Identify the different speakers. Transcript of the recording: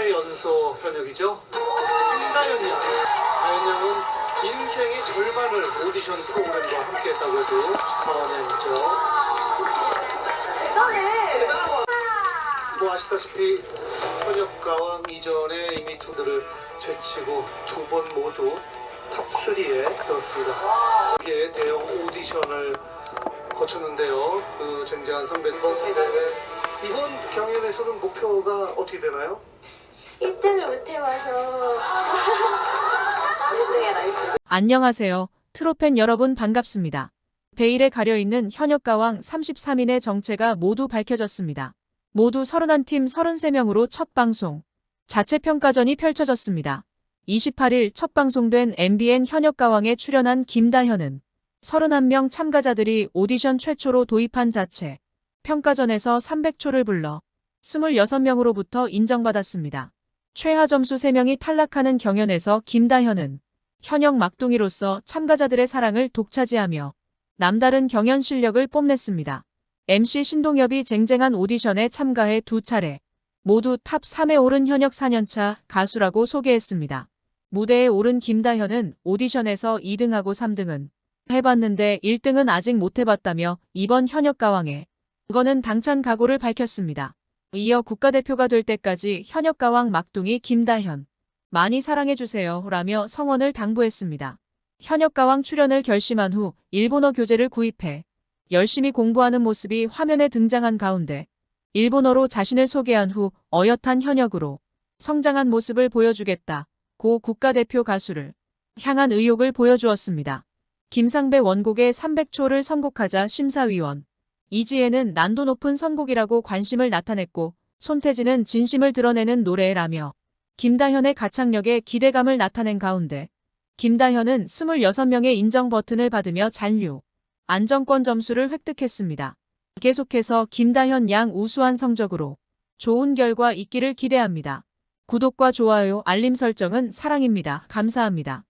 Speaker 1: 최연소 현역이죠. 김다현 양. 다현 양은 인생의 절반을 오디션 프로그램과 함께 했다고 해도 과언이 아니죠. 뭐 아시다시피 현역가왕 이전에 이미 두들을 제치고 두 번 모두 탑3에 들었습니다. 여기에 대형 오디션을 거쳤는데요. 그 쟁쟁한 선배들. 이번 경연에서는 목표가 어떻게 되나요?
Speaker 2: 1등을 못 해봐서 1등의 라이프
Speaker 3: 안녕하세요. 트로팬 여러분 반갑습니다. 베일에 가려있는 현역 가왕 33인의 정체가 모두 밝혀졌습니다. 모두 31팀 33명으로 첫 방송. 자체 평가전이 펼쳐졌습니다. 28일 첫 방송된 MBN 현역 가왕에 출연한 김다현은 31명 참가자들이 오디션 최초로 도입한 자체. 평가전에서 300초를 불러 26명으로부터 인정받았습니다. 최하 점수 3명이 탈락하는 경연에서 김다현은 현역 막둥이로서 참가자들의 사랑을 독차지하며 남다른 경연 실력을 뽐냈습니다. MC 신동엽이 쟁쟁한 오디션에 참가해 두 차례 모두 탑 3에 오른 현역 4년차 가수라고 소개했습니다. 무대에 오른 김다현은 오디션에서 2등하고 3등은 해봤는데 1등은 아직 못 해봤다며 이번 현역 가왕에 그거는 당찬 각오를 밝혔습니다. 이어 국가대표가 될 때까지 현역 가왕 막둥이 김다현 많이 사랑해주세요 라며 성원을 당부했습니다. 현역 가왕 출연을 결심한 후 일본어 교재를 구입해 열심히 공부하는 모습이 화면에 등장한 가운데 일본어로 자신을 소개한 후 어엿한 현역으로 성장한 모습을 보여주겠다. 고 국가대표 가수를 향한 의욕을 보여주었습니다. 김상배 원곡의 300초를 선곡하자 심사위원 이지혜는 난도 높은 선곡이라고 관심을 나타냈고 손태진은 진심을 드러내는 노래라며 김다현의 가창력에 기대감을 나타낸 가운데 김다현은 26명의 인정 버튼을 받으며 잔류, 안정권 점수를 획득했습니다. 계속해서 김다현 양 우수한 성적으로 좋은 결과 있기를 기대합니다. 구독과 좋아요, 알림 설정은 사랑입니다. 감사합니다.